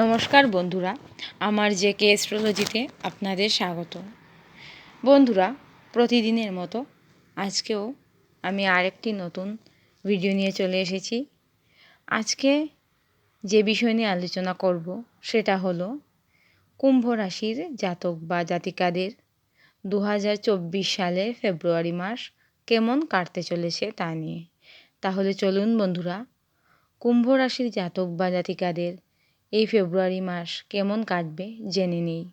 নমস্কার বন্ধুরা, আমার যে কে অ্যাস্ট্রোলজিতে আপনাদের স্বাগত। বন্ধুরা, প্রতিদিনের মতো আজকেও আমি আরেকটি নতুন ভিডিও নিয়ে চলে এসেছি। আজকে যে বিষয় নিয়ে আলোচনা করব, সেটা হলো কুম্ভ রাশির জাতক বা জাতিকাদের দু হাজার চব্বিশ সালের ফেব্রুয়ারি মাস কেমন কাটতে চলেছে তা নিয়ে। তাহলে চলুন বন্ধুরা, কুম্ভ রাশির জাতক বা জাতিকাদের এই ফেব্রুয়ারি মাস কেমন কাটবে জেনে নিই।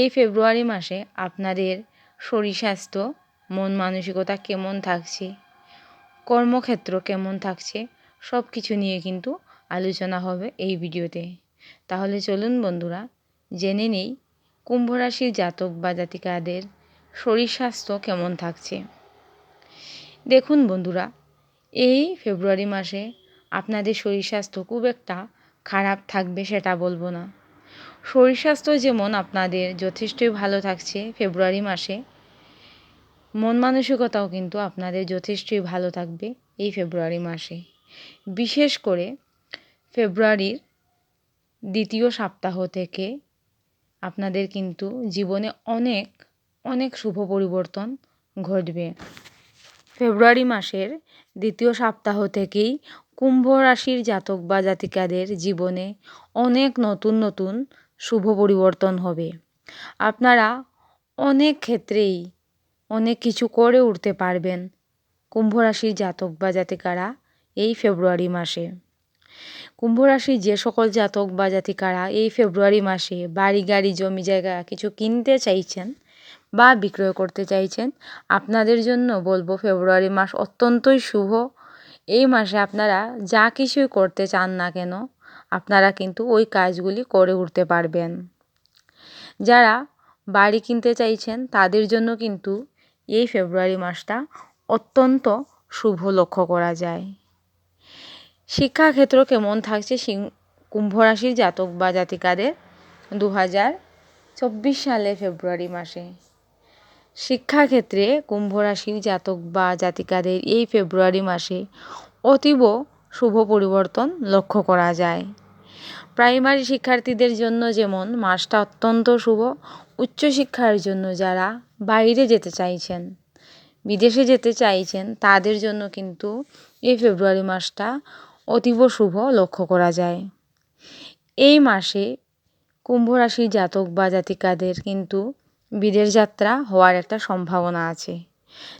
এই ফেব্রুয়ারি মাসে আপনাদের শরীর স্বাস্থ্য, মন মানসিকতা কেমন থাকছে, কর্মক্ষেত্র কেমন থাকছে সব কিছু নিয়ে কিন্তু আলোচনা হবে এই ভিডিওতে। তাহলে চলুন বন্ধুরা, জেনে নেই কুম্ভ রাশির জাতক বা জাতিকাদের শরীর স্বাস্থ্য কেমন থাকছে। দেখুন বন্ধুরা, এই ফেব্রুয়ারি মাসে আপনাদের শরীর স্বাস্থ্য খুব একটা খারাপ থাকবে সেটা বলব না। শরীর স্বাস্থ্য যেমন আপনাদের যথেষ্টই ভালো থাকছে ফেব্রুয়ারি মাসে, মন মানসিকতাও কিন্তু আপনাদের যথেষ্টই ভালো থাকবে এই ফেব্রুয়ারি মাসে। বিশেষ করে ফেব্রুয়ারির দ্বিতীয় সপ্তাহ থেকে আপনাদের কিন্তু জীবনে অনেক অনেক শুভ পরিবর্তন ঘটবে। ফেব্রুয়ারি মাসের দ্বিতীয় সপ্তাহ থেকেই কুম্ভ রাশির জাতক বা জাতিকাদের জীবনে অনেক নতুন নতুন শুভ পরিবর্তন হবে। আপনারা অনেক ক্ষেত্রেই অনেক কিছু করে উঠতে পারবেন কুম্ভ রাশির জাতক বা জাতিকারা এই ফেব্রুয়ারি মাসে। কুম্ভ রাশির যে সকল জাতক বা জাতিকারা এই ফেব্রুয়ারি মাসে বাড়ি, গাড়ি, জমি, জায়গা কিছু কিনতে চাইছেন বা বিক্রয় করতে চাইছেন, আপনাদের জন্য বলব ফেব্রুয়ারি মাস অত্যন্তই শুভ এই মাসে আপনারা যা কিছুই করতে চান না কেন, আপনারা কিন্তু ওই কাজগুলি করে উঠতে পারবেন। যারা বাড়ি কিনতে চাইছেন, তাদের জন্য কিন্তু এই ফেব্রুয়ারি মাসটা অত্যন্ত শুভ লক্ষ্য করা যায়। শিক্ষাক্ষেত্র কেমন থাকছে কুম্ভ রাশির জাতক বা জাতিকাদের? দু হাজার চব্বিশ সালে ফেব্রুয়ারি মাসে। শিক্ষাক্ষেত্রে কুম্ভ রাশির জাতক বা জাতিকাদের এই ফেব্রুয়ারি মাসে অতীব শুভ পরিবর্তন লক্ষ্য করা যায়। প্রাইমারি শিক্ষার্থীদের জন্য যেমন মাসটা অত্যন্ত শুভ, উচ্চশিক্ষার জন্য যারা বাইরে যেতে চাইছেন, বিদেশে যেতে চাইছেন, তাদের জন্য কিন্তু এই ফেব্রুয়ারি মাসটা অতীব শুভ লক্ষ্য করা যায়। এই মাসে কুম্ভ রাশির জাতক বা জাতিকাদের কিন্তু বিদেশ যাত্রা হওয়ার একটা সম্ভাবনা আছে।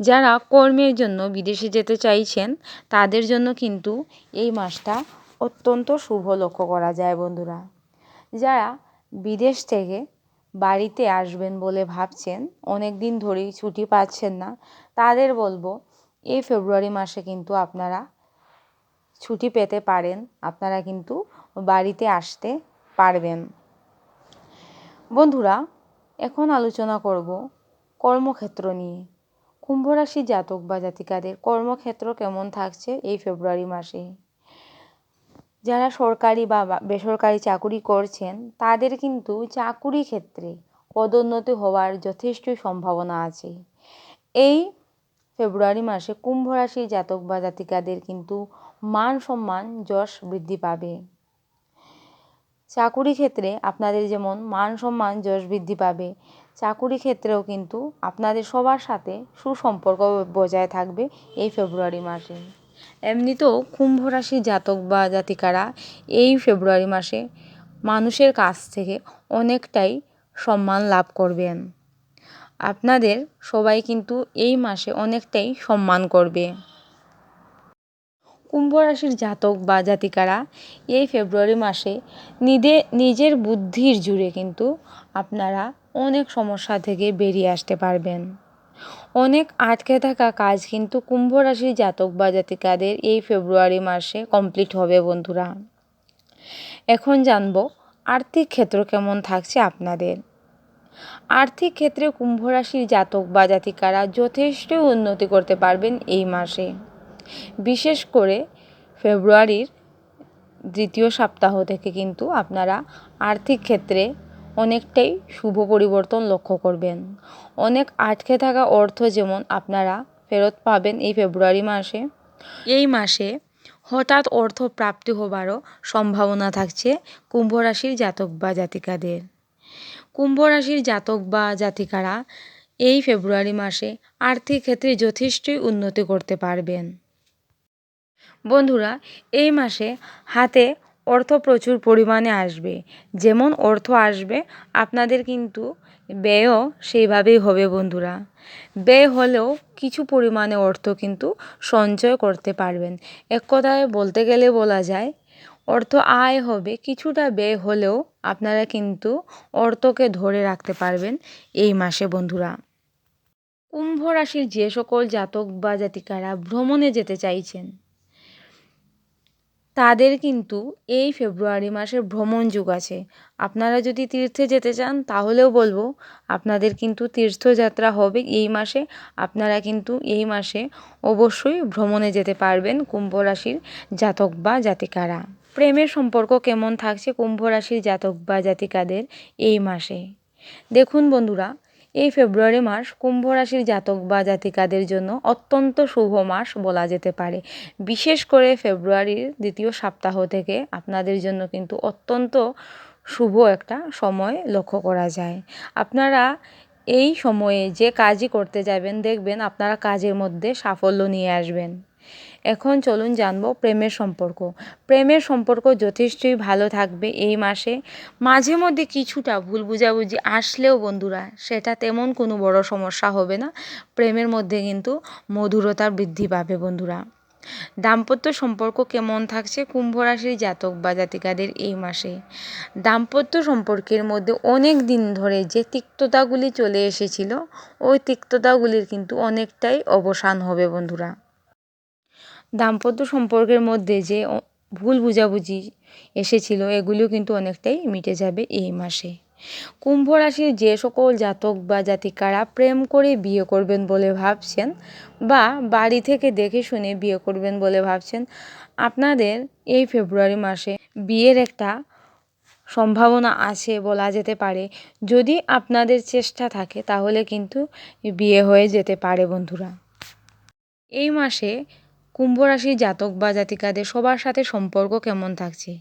যারা কর্মের জন্য বিদেশে যেতে চাইছেন, তাদের জন্য কিন্তু এই মাসটা অত্যন্ত শুভ লক্ষ্য করা যায় বন্ধুরা। যারা বিদেশ থেকে বাড়িতে আসবেন বলে ভাবছেন, অনেক দিন ধরেই ছুটি পাচ্ছেন না, তাদের বলব, এই ফেব্রুয়ারি মাসে কিন্তু আপনারা ছুটি পেতে পারেন, আপনারা কিন্তু বাড়িতে আসতে পারবেন। বন্ধুরা এখন আলোচনা করব কর্মক্ষেত্র নিয়ে। কুম্ভ রাশি জাতক বা জাতিকাদের কর্মক্ষেত্র কেমন থাকছে এই ফেব্রুয়ারি মাসে? যারা সরকারি বা বেসরকারি চাকুরি করছেন, তাদের কিন্তু চাকুরি ক্ষেত্রে পদোন্নতি হওয়ার যথেষ্ট সম্ভাবনা আছে। এই ফেব্রুয়ারি মাসে কুম্ভ রাশির জাতক বা জাতিকাদের কিন্তু মান সম্মান যশ বৃদ্ধি পাবে। চাকুরি ক্ষেত্রে আপনাদের যেমন মান সম্মান যশ বৃদ্ধি পাবে। চাকুরি ক্ষেত্রেও কিন্তু আপনাদের সবার সাথে সুসম্পর্ক বজায় থাকবে এই ফেব্রুয়ারি মাসে। এমনিতেও কুম্ভ রাশি জাতক বা জাতিকারা এই ফেব্রুয়ারি মাসে মানুষের কাছ থেকে অনেকটাই সম্মান লাভ করবেন। আপনাদের সবাই কিন্তু এই মাসে অনেকটাই সম্মান করবে। কুম্ভ রাশির জাতক বা জাতিকারা এই ফেব্রুয়ারি মাসে নিজে, নিজের বুদ্ধির জুড়ে কিন্তু আপনারা অনেক সমস্যা থেকে বেরিয়ে আসতে পারবেন। অনেক আটকে থাকা কাজ কিন্তু কুম্ভ রাশির জাতক বা জাতিকাদের এই ফেব্রুয়ারি মাসে কমপ্লিট হবে বন্ধুরা। এখন জানব আর্থিক ক্ষেত্র কেমন থাকছে আপনাদের। আর্থিক ক্ষেত্রে কুম্ভ রাশির জাতক বা জাতিকারা যথেষ্ট উন্নতি করতে পারবেন এই মাসে। বিশেষ করে ফেব্রুয়ারির দ্বিতীয় সপ্তাহ থেকে কিন্তু আপনারা আর্থিক ক্ষেত্রে অনেকটাই শুভ পরিবর্তন লক্ষ্য করবেন। অনেক আটকে থাকা অর্থ যেমন আপনারা ফেরত পাবেন এই ফেব্রুয়ারি মাসে। এই মাসে হঠাৎ অর্থ প্রাপ্তি হবারও সম্ভাবনা থাকছে কুম্ভ রাশির জাতক বা জাতিকাদের। কুম্ভ রাশির জাতক বা জাতিকারা এই ফেব্রুয়ারি মাসে আর্থিক ক্ষেত্রে যথেষ্টই উন্নতি করতে পারবেন। বন্ধুরা, এই মাসে হাতে অর্থ প্রচুর পরিমাণে আসবে। যেমন অর্থ আসবে, আপনাদের কিন্তু ব্যয়ও সেইভাবেই হবে বন্ধুরা। ব্যয় হলেও কিছু পরিমাণে অর্থ কিন্তু সঞ্চয় করতে পারবেন। এক কথায় বলতে গেলে বলা যায়, অর্থ আয় হবে, কিছুটা ব্যয় হলেও আপনারা কিন্তু অর্থকে ধরে রাখতে পারবেন এই মাসে বন্ধুরা। কুম্ভ রাশির যে সকল জাতক বা জাতিকারা ভ্রমণে যেতে চাইছেন তাদের কিন্তু এই ফেব্রুয়ারি মাসে ভ্রমণ যুগ আছে। আপনারা যদি তীর্থে যেতে চান, তাহলেও বলব আপনাদের কিন্তু তীর্থযাত্রা হবে এই মাসে। আপনারা কিন্তু এই মাসে অবশ্যই ভ্রমণে যেতে পারবেন কুম্ভ রাশির জাতক বা জাতিকারা। প্রেমের সম্পর্ক কেমন থাকছে কুম্ভ রাশির জাতক বা জাতিকাদের এই মাসে? দেখুন বন্ধুরা এই ফেব্রুয়ারি মাস কুম্ভ রাশির জাতক বা জাতিকাদের জন্য অত্যন্ত শুভ মাস বলা যেতে পারে। বিশেষ করে ফেব্রুয়ারির দ্বিতীয় সপ্তাহ থেকে আপনাদের জন্য কিন্তু অত্যন্ত শুভ একটা সময় লক্ষ্য করা যায়। আপনারা এই সময়ে যে কাজই করতে যাবেন, দেখবেন আপনারা কাজের মধ্যে সাফল্য নিয়ে আসবেন। এখন চলুন জানব প্রেমের সম্পর্ক। প্রেমের সম্পর্ক যথেষ্টই ভালো থাকবে এই মাসে। মাঝে মধ্যে কিছুটা ভুল বুঝাবুঝি আসলেও বন্ধুরা, সেটা তেমন কোনো বড় সমস্যা হবে না। প্রেমের মধ্যে কিন্তু মধুরতা বৃদ্ধি পাবে বন্ধুরা। দাম্পত্য সম্পর্ক কেমন থাকছে কুম্ভ রাশির জাতক বা জাতিকাদের এই মাসে। দাম্পত্য সম্পর্কের মধ্যে অনেক দিন ধরে যে তিক্ততাগুলি চলে এসেছিল, ওই তিক্ততাগুলির কিন্তু অনেকটাই অবসান হবে বন্ধুরা। দাম্পত্য সম্পর্কের মধ্যে যে ভুল বুঝাবুঝি এসেছিল, এগুলিও কিন্তু অনেকটাই মিটে যাবে এই মাসে। কুম্ভ রাশির যে সকল জাতক বা জাতিকারা প্রেম করে বিয়ে করবেন বলে ভাবছেন বা বাড়ি থেকে দেখে শুনে বিয়ে করবেন বলে ভাবছেন, আপনাদের এই ফেব্রুয়ারি মাসে বিয়ের একটা সম্ভাবনা আছে বলা যেতে পারে। যদি আপনাদের চেষ্টা থাকে, তাহলে কিন্তু বিয়ে হয়ে যেতে পারে বন্ধুরা। এই মাসে কুম্ভ রাশির জাতক বা জাতিকাদের সবার সাথে সম্পর্ক কেমন থাকছে?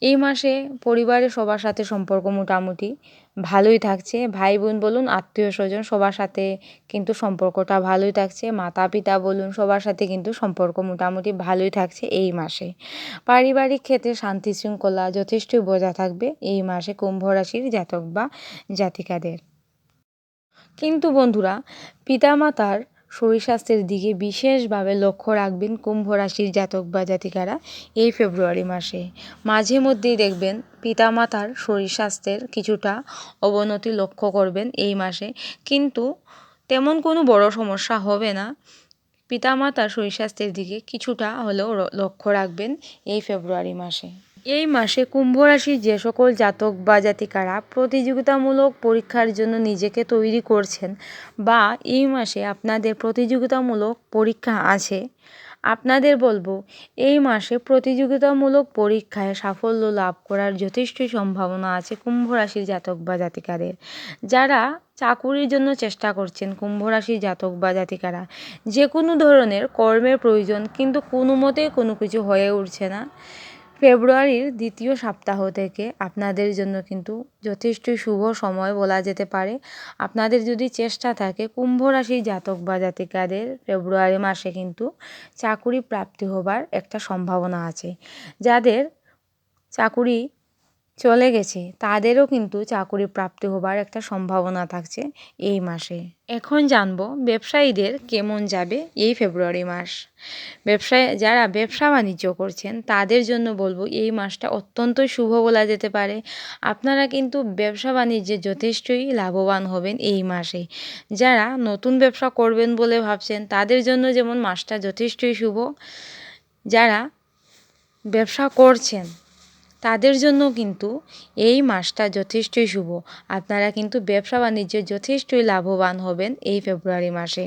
এই মাসে পরিবারের সবার সাথে সম্পর্ক মোটামুটি ভালোই থাকছে। ভাই বোন বলুন আত্মীয় স্বজন সবার সাথে কিন্তু সম্পর্কটা ভালোই থাকছে। মাতা পিতা বলুন, সবার সাথে কিন্তু সম্পর্ক মোটামুটি ভালোই থাকছে এই মাসে। পারিবারিক ক্ষেত্রে শান্তি শৃঙ্খলা যথেষ্টই বজায় থাকবে এই মাসে কুম্ভ রাশির জাতক বা জাতিকাদের। কিন্তু বন্ধুরা, পিতামাতার শরীর স্বাস্থ্যের দিকে বিশেষভাবে লক্ষ্য রাখবেন কুম্ভ রাশির জাতক বা জাতিকারা এই ফেব্রুয়ারি মাসে। মাঝে মধ্যেই দেখবেন পিতামাতার শরীর স্বাস্থ্যের কিছুটা অবনতি লক্ষ্য করবেন এই মাসে। কিন্তু তেমন কোনো বড় সমস্যা হবে না। পিতামাতার শরীর স্বাস্থ্যের দিকে কিছুটা হলেও লক্ষ্য রাখবেন এই ফেব্রুয়ারি মাসে। এই মাসে কুম্ভ রাশির যে সকল জাতক বা জাতিকারা প্রতিযোগিতামূলক পরীক্ষার জন্য নিজেকে তৈরি করছেন বা এই মাসে আপনাদের প্রতিযোগিতামূলক পরীক্ষা আছে, আপনাদের বলব এই মাসে প্রতিযোগিতামূলক পরীক্ষায় সাফল্য লাভ করার যথেষ্টই সম্ভাবনা আছে কুম্ভ রাশির জাতক বা জাতিকাদের। যারা চাকুরির জন্য চেষ্টা করছেন কুম্ভ রাশির জাতক বা জাতিকারা, যে কোনো ধরনের কর্মের প্রয়োজন কিন্তু কোনো মতেই কোনো কিছু হয়ে উঠছে না। ফেব্রুয়ারির দ্বিতীয় সপ্তাহ থেকে আপনাদের জন্য কিন্তু যথেষ্টই শুভ সময় বলা যেতে পারে। আপনাদের যদি চেষ্টা থাকে কুম্ভ রাশির জাতক বা জাতিকাদের ফেব্রুয়ারি মাসে কিন্তু চাকুরি প্রাপ্তি হবার একটা সম্ভাবনা আছে। যাদের চাকুরি চলে গেছে। তাদেরও কিন্তু চাকুরি প্রাপ্তি হবার একটা সম্ভাবনা থাকছে এই মাসে। এখন জানব ব্যবসায়ীদের কেমন যাবে এই ফেব্রুয়ারি মাস। ব্যবসায়, যারা ব্যবসা বাণিজ্য করছেন, তাদের জন্য বলব এই মাসটা অত্যন্ত শুভ বলা যেতে পারে। আপনারা কিন্তু ব্যবসা বাণিজ্যে যথেষ্টই লাভবান হবেন এই মাসে। যারা নতুন ব্যবসা করবেন বলে ভাবছেন, তাদের জন্য যেমন মাসটা যথেষ্টই শুভ। যারা ব্যবসা করছেন তাদের জন্য কিন্তু এই মাসটা যথেষ্টই শুভ। আপনারা কিন্তু ব্যবসা বাণিজ্যে যথেষ্টই লাভবান হবেন এই ফেব্রুয়ারি মাসে।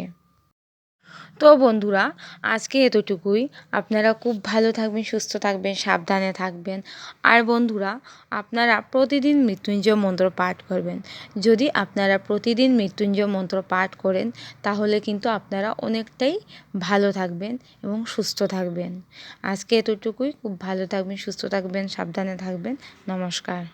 তো বন্ধুরা, আজকে এতটুকুই। আপনারা খুব ভালো থাকবেন, সুস্থ থাকবেন, সাবধানে থাকবেন। আর বন্ধুরা, আপনারা প্রতিদিন মৃত্যুঞ্জয় মন্ত্র পাঠ করবেন। যদি আপনারা প্রতিদিন মৃত্যুঞ্জয় মন্ত্র পাঠ করেন, তাহলে কিন্তু আপনারা অনেকটাই ভালো থাকবেন এবং সুস্থ থাকবেন। আজকে এতটুকুই। খুব ভালো থাকবেন, সুস্থ থাকবেন, সাবধানে থাকবেন। নমস্কার।